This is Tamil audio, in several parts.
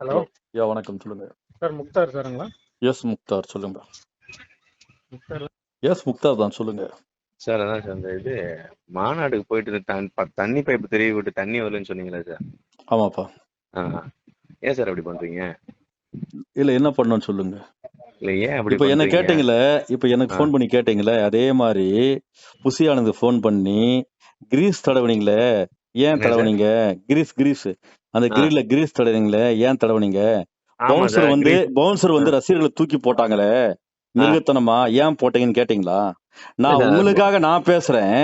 ஹலோ. யா வணக்கம். சொல்லுங்க. சார் முக்தார் சாருங்களா? எஸ் முக்தார். சொல்லுங்க முக்தார். எஸ் முக்தார் தான். சொல்லுங்க. சார் அதான் சார் இந்த இது மாநாடுக்கு போயிட்டு தண்ணி பைப்பு தெரிய விட்டு தண்ணி வரலன்னு சொன்னீங்களே சார். ஆமாப்பா. ஆ. ஏன் சார் அப்படி பண்றீங்க? இல்ல என்ன பண்ணணும்னு சொல்லுங்க. இல்ல ஏன் அப்படி இப்ப என்ன கேட்டீங்களே இப்ப எனக்கு ஆ. ஃபோன் பண்ணி கேட்டீங்களே அதே மாதிரி புசி ஆனந்த் ஃபோன் பண்ணி கிரீஸ் தடவுனீங்களே ஏன் தடவுனீங்க? Grease grease. அந்த கிரில்ல கிரீஸ் தடவுனீங்களே ஏன் தடவுனீங்க? பவுன்சர் சார் வந்து பவுன்சர் வந்து ரசிகர்களை தூக்கி போட்டாங்களே மிருகத்தனமா ஏன் போட்டீங்கன்னு கேட்டீங்களா? நான் உங்களுக்காக நான் பேசுறேன்.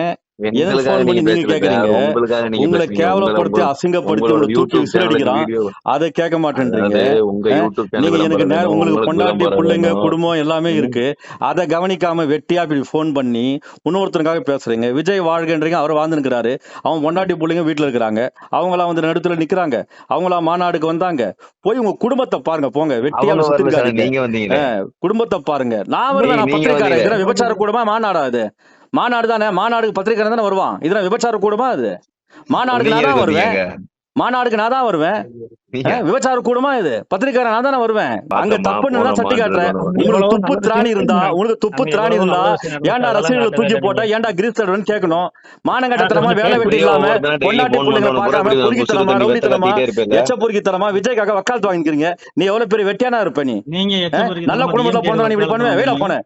உங்களை கேவலப்படுத்தி அசிங்கப்படுத்தி தூக்கி விசிலடிக்கிறான் அதை கேட்க மாட்டேன்றீங்க. நீங்க எனக்கு உங்களுக்கு விளம்பரம் பிள்ளைங்க குடும்பம் எல்லாமே இருக்கு. அதை கவனிக்காம வெட்டியா இப்படி ஃபோன் பண்ணி இன்னொருத்தருக்காக பேசுறீங்க. விஜய் வாழ்கன்றீங்க. அவர் வாழ்ந்துருக்கிறாரு. அவன் பொண்டாட்டி பிள்ளைங்க வீட்டுல இருக்கிறாங்க. அவங்களாம் வந்து நடுத்துல நிக்கிறாங்க. அவங்களாம் மாநாடுக்கு வந்தாங்க. போய் உங்க குடும்பத்தை பாருங்க போங்க. வெட்டியா அவங்க குடும்பத்தை பாருங்க. நான் வருவேன் பத்திரிக்காரன் விபச்சார கூடமா மாநாடா இது மாநாடு தானே? மாநாடுக்கு பத்திரிக்காரன் தானே வருவான்? இதெல்லாம் விபச்சார கூடமா அது மாநாடுக்கு நான் தான் வருவேன். மாநாடுக்கு நான் தான் வருவேன். விபச்சார கூடமா இது? பத்திரிக்காரன் நான் தானே வருவேன். அங்க தப்புன்னு தான் சட்டி காட்டுறேன். உங்களுக்கு துப்பு திராணி இருந்தா? உங்களுக்கு துப்பு திராணி இருந்தா? ஏன்டா ரசிகர்களை தூக்கி போட்டா? ஏன்டா கிரீஸ் தடவைன்னு கேட்கணும்? மானங்கட்டத்தனமா வேலை வெட்டி இல்லாம பொண்டாட்டி பிள்ளைங்களை பார்க்காம பொறுக்கித்தனமா ரவுடித்தனமா எச்ச பொறுக்கித்தனமா விஜய்க்காக வக்காலத்து வாங்கிக்கிறீங்க. நீ எவ்வளவு பெரிய வெட்டியானா இருப்ப நீ? நல்ல குடும்பத்துல பிறந்தவன் நீ இப்படி பண்ணுவேன். வெயில வாங்குறீங்க போன